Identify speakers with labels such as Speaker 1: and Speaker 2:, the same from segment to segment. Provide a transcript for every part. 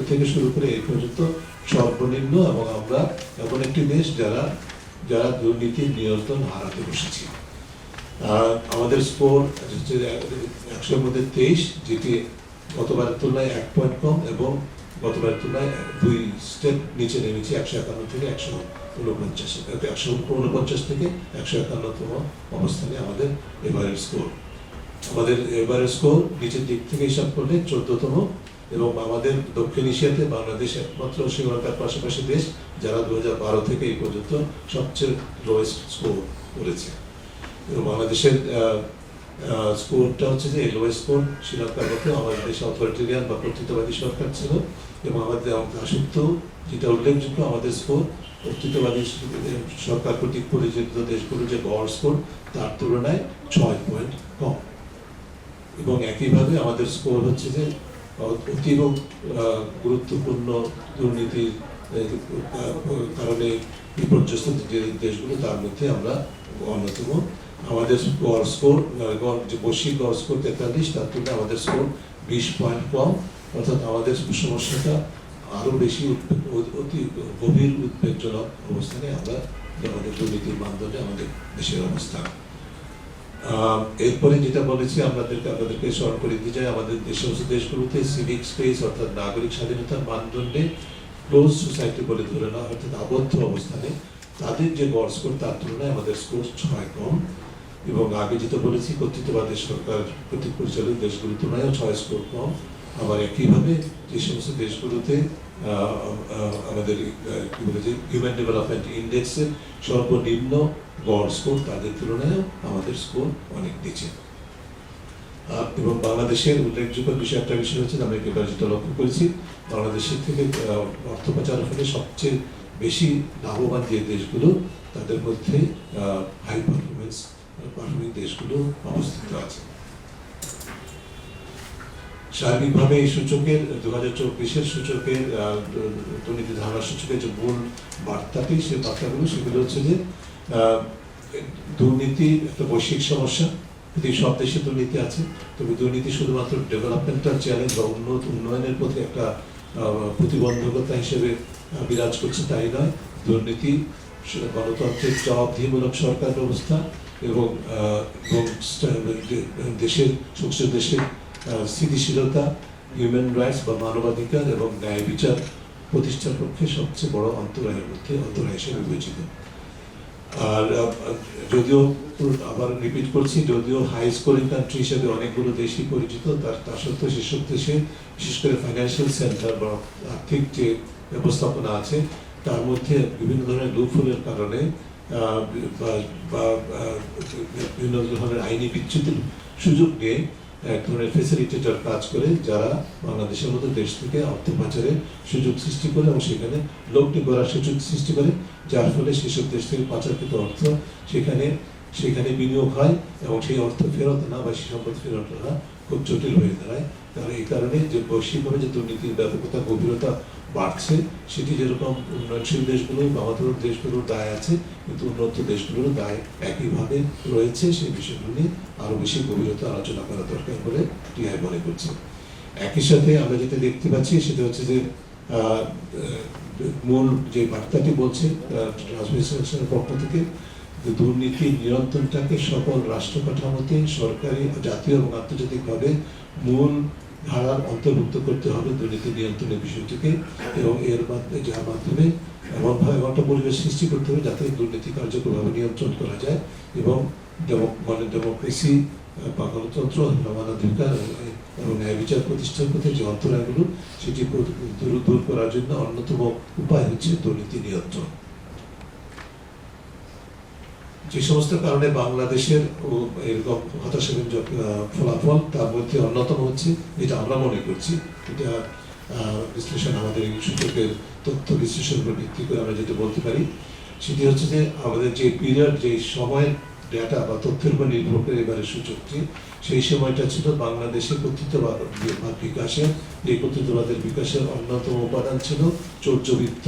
Speaker 1: থেকে শুরু করে এই পর্যন্ত সর্বনিম্ন এবং আমরা এমন একটি দেশ যারা যারা দুর্নীতির নিয়ন্ত্রণ হারাতে বসেছি। আহ, আমাদের স্কোর একশোর মধ্যে তেইশ যেটি গতবারের তুলনায় এক পয়েন্ট কম এবং গতবারের তুলনায় দুই স্টেপ নিচে নেমেছে একশো একান্ন থেকে একশো উনপঞ্চাশ একশো উনপঞ্চাশ থেকে একশো একান্নতম অবস্থানে আমাদের এবারের স্কোর আমাদের এবারের স্কোর নিচের দিক থেকে হিসাব করলে চোদ্দতম এবং আমাদের দক্ষিণ এশিয়াতে বাংলাদেশ একমাত্র শ্রীলঙ্কার পাশাপাশি দেশ, যারা দু হাজার বারো থেকে এই পর্যন্ত সবচেয়ে লোয়েস্ট স্কোর করেছে। এবং বাংলাদেশের স্কোরটা হচ্ছে যে লোয়েস্ট স্কোর শ্রীলঙ্কার মতো আমাদের দেশে অথরিটেরিয়ান বা কর্তৃত্ববাদী সরকার ছিল এবং আমাদের তা যেটা উল্লেখযোগ্য, আমাদের স্কোর কর্তৃত্ববাদী সরকার কর্তৃক পরিচালিত দেশগুলোর যে গড় স্কোর তার তুলনায় ছয় পয়েন্ট কম। এবং একইভাবে আমাদের স্কোর হচ্ছে যে অতীব গুরুত্বপূর্ণ দুর্নীতির কারণে বিপর্যস্ত যে দেশগুলো তার মধ্যে আমরা অন্যতম। আমাদের গড় স্কোর যে বৈশ্বিক গড় স্কোর তেতাল্লিশ তার তুলনায় আমাদের স্কোর বিশ পয়েন্ট কম। অর্থাৎ আমাদের সমস্যাটা আরও বেশি অতি গভীর উদ্বেগজনক অবস্থানে আমরা আমাদের দুর্নীতির মানদণ্ডে আমাদের দেশের অবস্থান আহ, এরপরে যেটা বলেছি, আপনাদেরকে আপনাদেরকে স্মরণ করে দিতে চাই, আমাদের দেশ দেশগুলোতে সিভিক স্পেস অর্থাৎ নাগরিক স্বাধীনতার মানদণ্ডে ক্লোজ সোসাইটি বলে ধরে নেওয়া, অর্থাৎ আবদ্ধ অবস্থানে, তাদের যে গড় স্কোর তার তুলনায় আমাদের স্কোর ছয় কম। এবং আগে যেটা বলেছি, কর্তৃত্ববাদের সরকার কর্তৃক পরিচালিত দেশগুলোর তুলনায়ও ছয় স্কোর কম। আবার একইভাবে যে সমস্ত দেশগুলোতে আমাদের হিউম্যান ডেভেলপমেন্ট ইন্ডেক্সের সর্বনিম্ন গড় স্কোর তাদের তুলনায় আমাদের স্কোর অনেক নিচে। এবং বাংলাদেশের উল্লেখযোগ্য বিষয় একটা বিষয় হচ্ছে আমরা এবার যেটা লক্ষ্য করেছি, বাংলাদেশের থেকে অর্থ পাচারের ফলে সবচেয়ে বেশি লাভবান যে দেশগুলো, তাদের মধ্যে হাই পারফরমেন্স পারফর্মিং দেশগুলো অবস্থিত আছে। সার্বিকভাবে এই সূচকের দু হাজার চব্বিশের সূচকের দুর্নীতি ধারণা সূচকের যে মূল বার্তাটি, সেই বার্তাগুলো সেগুলো হচ্ছে যে দুর্নীতি একটা বৈশ্বিক সমস্যা। পৃথিবীর সব দেশে দুর্নীতি আছে। তবে দুর্নীতি শুধুমাত্র ডেভেলপমেন্টাল চ্যালেঞ্জ বা উন্নত, উন্নয়নের প্রতি একটা প্রতিবন্ধকতা হিসেবে বিরাজ করছে তাই নয়। দুর্নীতি স- গণতন্ত্রের জবাবদিহিমূলক সরকার ব্যবস্থা এবং দেশের সুস্থ দেশের স্থিতিশীলতা হিউম্যান রাইটস বা মানবাধিকার এবং ন্যায় বিচার প্রতিষ্ঠার পক্ষে সবচেয়ে বড় অন্তরায়ের মধ্যে অন্তরায় হিসেবে বিবেচিত। আর যদিও, আবার রিপিট করছি, যদিও হাই স্কোরিং কান্ট্রি হিসেবে অনেকগুলো দেশই পরিচিত, তার তা সত্ত্বেও সেসব দেশে, বিশেষ করে ফাইন্যান্সিয়াল সেন্টার বা আর্থিক যে ব্যবস্থাপনা আছে, তার মধ্যে বিভিন্ন ধরনের লুফলের কারণে বা- বিভিন্ন ধরনের আইনি বিচ্যুতির সুযোগ নিয়ে এক ধরনের ফেসিলিটেটর কাজ করে যারা বাংলাদেশের মতো দেশ থেকে অর্থ পাচারের সুযোগ সৃষ্টি করে এবং সেখানে লোকটি করার সুযোগ সৃষ্টি করে, যার ফলে সেসব দেশ থেকে পাচারকৃত অর্থ সেখানে সেখানে বিনিয়োগ হয় এবং সেই অর্থ ফেরত না বা সেই সম্পদ ফেরত না খুব জটিল হয়ে দাঁড়ায়। কারণ এই কারণে যে বৈশ্বিকভাবে যে দুর্নীতির ব্যাপকতা, গভীরতা বাড়ছে, সেটি যেরকম উন্নয়নশীল দেশগুলো বা আমাদের দেশগুলোর দায় আছে, কিন্তু উন্নত দেশগুলোর দায় একইভাবে রয়েছে, সেই বিষয়গুলো নিয়ে আরও বেশি গভীরতা আলোচনা করা দরকার বলে টিআই মনে করছে। একই সাথে আমরা যেটা দেখতে পাচ্ছি, সেটা হচ্ছে যে মূল যে বার্তাটি বলছে ট্রান্সমিশনের পক্ষ থেকে দুর্নীতি নিয়ন্ত্রণটাকে সকল রাষ্ট্র কাঠামোতে সরকারি, জাতীয় এবং আন্তর্জাতিকভাবে মূল ধারার অন্তর্ভুক্ত করতে হবে দুর্নীতি নিয়ন্ত্রণের বিষয়টিকে এবং এর মাধ্যমে, যার মাধ্যমে এমনভাবে এমন একটা পরিবেশ সৃষ্টি করতে হবে যাতে দুর্নীতি কার্যকরভাবে নিয়ন্ত্রণ করা যায় এবং মানে ডেমোক্রেসি বা গণতন্ত্র মানবাধিকার এবং ন্যায় বিচার প্রতিষ্ঠার পথে যে অন্তরায়গুলো, সেটি দূর করার জন্য অন্যতম উপায় হচ্ছে দুর্নীতি নিয়ন্ত্রণ। যে সমস্ত কারণে বাংলাদেশের এরকম ফলাফল তার মধ্যে অন্যতম হচ্ছে, যেটা আমরা মনে করছি, এটা বিশ্লেষণ আমাদের সূচকের তথ্য বিশ্লেষণ উপর ভিত্তি করে আমরা যেটা বলতে পারি, সেটি হচ্ছে যে আমাদের যে পিরিয়ড যে সময়ের ডেটা বা তথ্যের উপর নির্ভর করে এবারে সূচকটি, সেই সময়টা ছিল বাংলাদেশের কর্তৃত্ববাদ বা বিকাশের এই কর্তৃত্ববাদের বিকাশের অন্যতম উপাদান ছিল চৌর্যবৃত্ত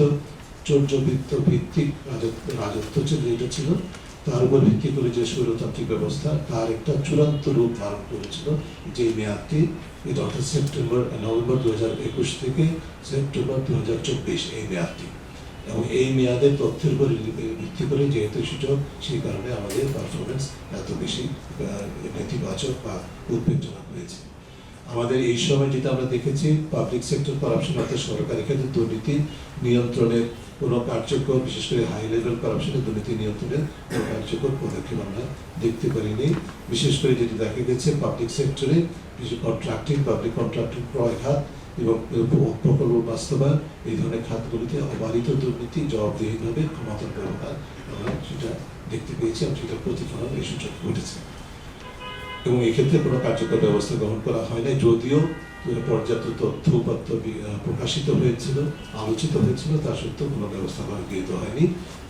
Speaker 1: চৌর্যবৃত্ত ভিত্তিক রাজত্ব রাজত্ব ছিল, যেটা ছিল তার উপর ভিত্তি করে যে স্বৈরতান্ত্রিক ব্যবস্থা, তার একটা চূড়ান্ত রূপ ধারণ করেছিল যে মেয়াদটি অর্থাৎ সেপ্টেম্বর নভেম্বর দু হাজার একুশ থেকে সেপ্টেম্বর দু হাজার চব্বিশ এই মেয়াদটি। এবং এই মেয়াদের তথ্যের উপর ভিত্তি করে যেহেতু সুযোগ সেই কারণে আমাদের পারফরমেন্স এত বেশি নেতিবাচক বা উদ্বেগজনক হয়েছে। আমাদের এই সময় যেটা আমরা দেখেছি পাবলিক সেক্টর করাপশন অর্থাৎ সরকারি ক্ষেত্রে দুর্নীতি নিয়ন্ত্রণের কোনো কার্যকর, বিশেষ করে হাই লেভেল করাপশনের দুর্নীতি নিয়ন্ত্রণের কোনো কার্যকর পদক্ষেপ আমরা দেখতে পারিনি। বিশেষ করে যেটি দেখা গেছে পাবলিক সেক্টরে কিছু কন্ট্রাক্টিং পাবলিক কন্ট্রাক্টিং ক্রয় খাত এবং প্রকল্প বাস্তবায়ন, এই ধরনের খাতগুলিতে অবাধিত দুর্নীতি জবাবদিহিভাবে ক্ষমতার ব্যবহার আমরা সেটা দেখতে পেয়েছি এবং সেটা প্রতিফলন এই সূচক ঘটেছে। এবং এক্ষেত্রে কোনো কার্যকর ব্যবস্থা গ্রহণ করা হয় নাই, যদিও পর্যাপ্ত তথ্য উপাত্ত প্রকাশিত হয়েছিল, আলোচিত হয়েছিল, তা সত্ত্বেও কোনো ব্যবস্থা গৃহীত হয়নি।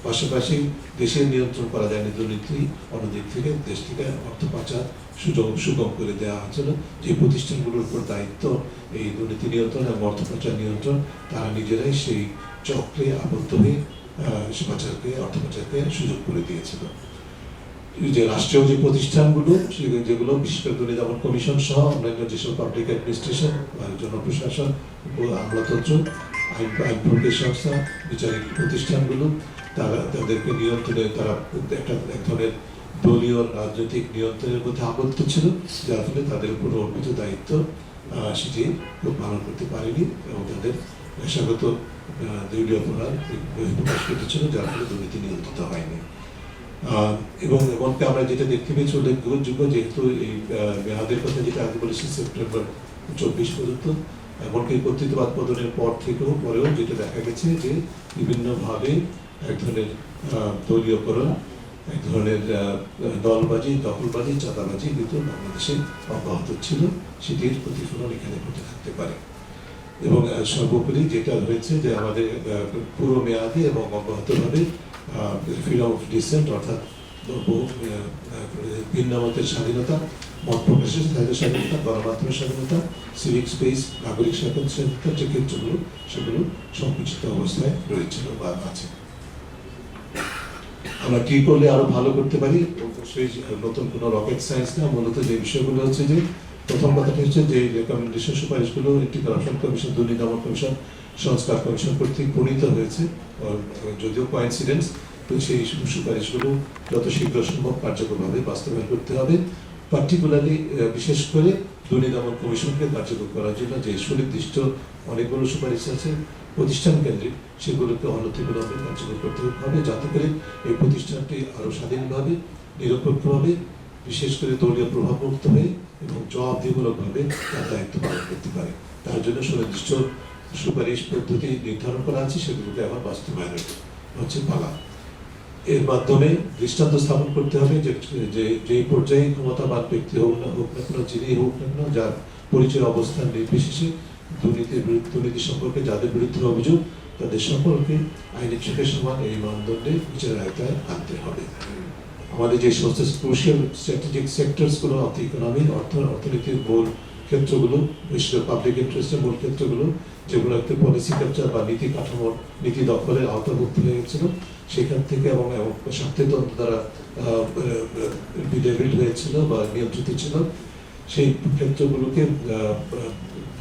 Speaker 1: পাশাপাশি দেশের নিয়ন্ত্রণ করা যায়নি দুর্নীতি, অন্যদিক থেকে দেশ থেকে অর্থ পাচার সুযোগ, সুগম করে দেওয়া হয়েছিল। যে প্রতিষ্ঠানগুলোর উপর দায়িত্ব এই দুর্নীতি নিয়ন্ত্রণ এবং অর্থ পাচার নিয়ন্ত্রণ, তারা নিজেরাই সেই চক্রে আবদ্ধ হয়ে পাচারকে, অর্থ পাচারকে সুযোগ করে দিয়েছিল। যে রাষ্ট্রীয় যে প্রতিষ্ঠানগুলো যেগুলো বিশেষ দুর্নীতি কমিশন সহ অন্যান্য যেসব পাবলিক অ্যাডমিনিস্ট্রেশন জনপ্রশাসন আমলাতন্ত্র আইন আইন সংস্থা বিচারিক প্রতিষ্ঠানগুলো তারা তাদেরকে নিয়ন্ত্রণে তারা একটা এক ধরনের দলীয় রাজনৈতিক নিয়ন্ত্রণের মধ্যে আবদ্ধ ছিল যার ফলে তাদের উপর অর্পিত দায়িত্ব সেটি পালন করতে পারেনি এবং তাদের পেশাগত আহ, দলীয়পনার প্রকাশ ঘটেছিল যার ফলে দুর্নীতি নিয়ন্ত্রিত হয়নি। এবং এমনকি আমরা যেটা দেখতে পেয়েছি উল্লেখযোগ্য যেহেতু এই মেয়াদের কথা যেটা আগে বলেছি সেপ্টেম্বর চব্বিশ পর্যন্ত, এমনকি কর্তৃত্ববাদ পতনের পর থেকেও পরেও যেটা দেখা গেছে যে বিভিন্নভাবে এক ধরনের দলীয়করণ এক ধরনের দলবাজি, দখলবাজি, চাঁদাবাজি কিন্তু বাংলাদেশে অব্যাহত ছিল। সেটির প্রতিফলন এখানে ঘটে থাকতে পারে। এবং সর্বোপরি যেটা হয়েছে যে আমাদের পুরো মেয়াদে এবং অব্যাহতভাবে ফ্রিডম অফ ডিসেন্ট অর্থাৎ বহু আহ, আহ, ভিন্ন মতের স্বাধীনতা মত প্রকাশের স্বাধীনতা গণমাধ্যমের স্বাধীনতা সিভিক স্পেস নাগরিক স্বাধীনতা যে ক্ষেত্রগুলো সেগুলো সংকুচিত অবস্থায় রয়েছিল বা আছে। আমরা কি করলে আরও ভালো করতে পারি? নতুন কোনো রকেট সায়েন্স না মূলত যে বিষয়গুলো হচ্ছে যে প্রথম কথাটা হচ্ছে যে রেকমেন্ডেশন সুপারিশগুলো একটি কারাপশন কমিশন, দুর্নীতি দমন কমিশন, সংস্কার কমিশন কর্তৃক প্রণীত হয়েছে। যদিও কোয়াইন্সিডেন্স তো সেই সুপারিশগুলো যত শীঘ্র সম্ভব কার্যকরভাবে বাস্তবায়ন করতে হবে। পার্টিকুলারলি বিশেষ করে দুর্নীতি দমন কমিশনকে কার্যকর করার জন্য যে সুনির্দিষ্ট অনেকগুলো সুপারিশ আছে প্রতিষ্ঠান কেন্দ্রিক, সেগুলোকে অনতিবিলম্বে কার্যকর করতে হবে। যাতে করে এই প্রতিষ্ঠানটি আরও স্বাধীনভাবে, নিরপেক্ষভাবে বিশেষ করে দলীয় প্রভাবমুক্ত হয়ে এবং জবাবদিহিমূলকভাবে তার দায়িত্ব পালন করতে পারে। তার জন্য সুনির্দিষ্ট সুপারিশ পদ্ধতি নির্ধারণ করা আছে, সেগুলোকে এখন বাস্তবায়ন হচ্ছে পালা। এর মাধ্যমে দৃষ্টান্ত স্থাপন করতে হবে যে যে পর্যায়ে ক্ষমতাবান ব্যক্তি হোক না হোক না কেন, যিনি হোক না কেন, যার পরিচয়, অবস্থান নির্বিশেষে দুর্নীতির বিরুদ্ধে, দুর্নীতি সম্পর্কে যাদের বিরুদ্ধে অভিযোগ, তাদের সকলকে আইনের চোখের সমান এই মানদণ্ডে বিচারের আয়তায় আনতে হবে। আমাদের যে ক্রুশিয়াল স্ট্র্যাটেজিক সেক্টরসগুলো অর্থ ইকোনমি অর্থ অর্থনীতির মূল ক্ষেত্রগুলো বিশেষ পাবলিক ইন্টারেস্টের মূল ক্ষেত্রগুলো, যেগুলো একটা পলিসি ক্যাপচার বা নীতি কাঠামোর নীতি দখলের আওতাভুক্ত হয়ে গেছিল। সেখান থেকে এবং স্বার্থতন্ত্র দ্বারা বিডেভিড হয়েছিল বা নিয়ন্ত্রিত ছিল। সেই ক্ষেত্রগুলোকে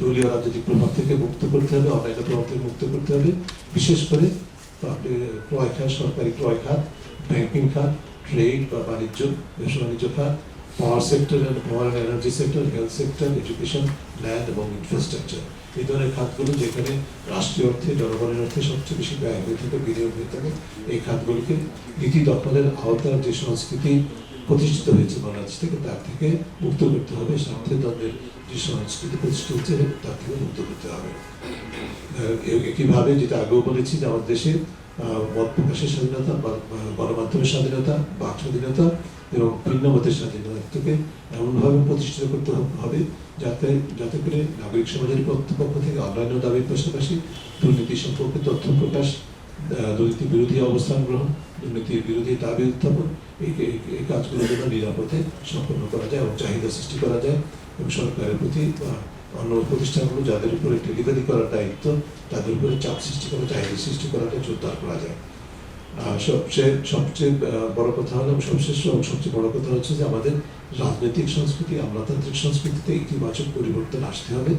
Speaker 1: দলীয় রাজনৈতিক প্রভাব থেকে মুক্ত করতে হবে, অন্যান্য প্রভাব থেকে মুক্ত করতে হবে। বিশেষ করে ক্রয় খাত, সরকারি ক্রয় খাত ব্যাংকিং খাত ট্রেড বা বাণিজ্য ব্যবসা বাণিজ্য খাত power sector power and energy sector health sector education land এবং ইনফ্রাস্ট্রাকচার এই ধরনের খাতগুলো যেখানে রাষ্ট্রীয় অর্থে, জনগণের অর্থে সবচেয়ে বেশি ব্যয় হয়ে থাকে, বিনিয়োগ হয়ে থাকে, এই খাতগুলোকে নীতি দখলের আওতার যে সংস্কৃতি প্রতিষ্ঠিত হয়েছে বাংলাদেশ থেকে, তার থেকে মুক্ত করতে হবে, স্বার্থের দ্বন্দ্বের যে সংস্কৃতি প্রতিষ্ঠিত হচ্ছে, তার থেকে মুক্ত করতে হবে। একইভাবে যেটা আগেও বলেছি যে আমাদের দেশে মত প্রকাশের স্বাধীনতা গণমাধ্যমের স্বাধীনতা বাক স্বাধীনতা এবং ভিন্ন মতের স্বাধীনতাকে এমনভাবে প্রতিষ্ঠিত করতে হবে যাতে যাতে করে নাগরিক সমাজের পক্ষ পক্ষ থেকে অন্যান্য দাবির পাশাপাশি দুর্নীতি সম্পর্কে তথ্য প্রকাশ দুর্নীতি বিরোধী অবস্থান গ্রহণ, দুর্নীতির বিরোধী দাবি উত্থাপন, এই কাজগুলো যেন নিরাপদে সম্পন্ন করা যায় এবং চাহিদা সৃষ্টি করা যায় এবং সরকারের প্রতি অন্য প্রতিষ্ঠানগুলো যাদের উপরে ডেলিভারি করার দায়িত্ব, তাদের উপরে চাপ সৃষ্টি করা, চাহিদা সৃষ্টি করাটা জোরদার করা যায়। সবচেয়ে সবচেয়ে বড় কথা হলো, সবশেষ সবচেয়ে বড় কথা হচ্ছে যে আমাদের রাজনৈতিক সংস্কৃতি, আমলাতান্ত্রিক সংস্কৃতিতে ইতিবাচক পরিবর্তন আসতে হবে,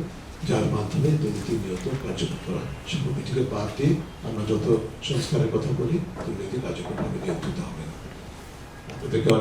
Speaker 1: যার মাধ্যমে দুর্নীতি নিয়ত কার্যকর করা সে কমিটিকে বাদ দিয়ে আমরা যত সংস্কারের কথা বলি, দুর্নীতি কার্যকরভাবে নিয়ন্ত্রিত হবে না।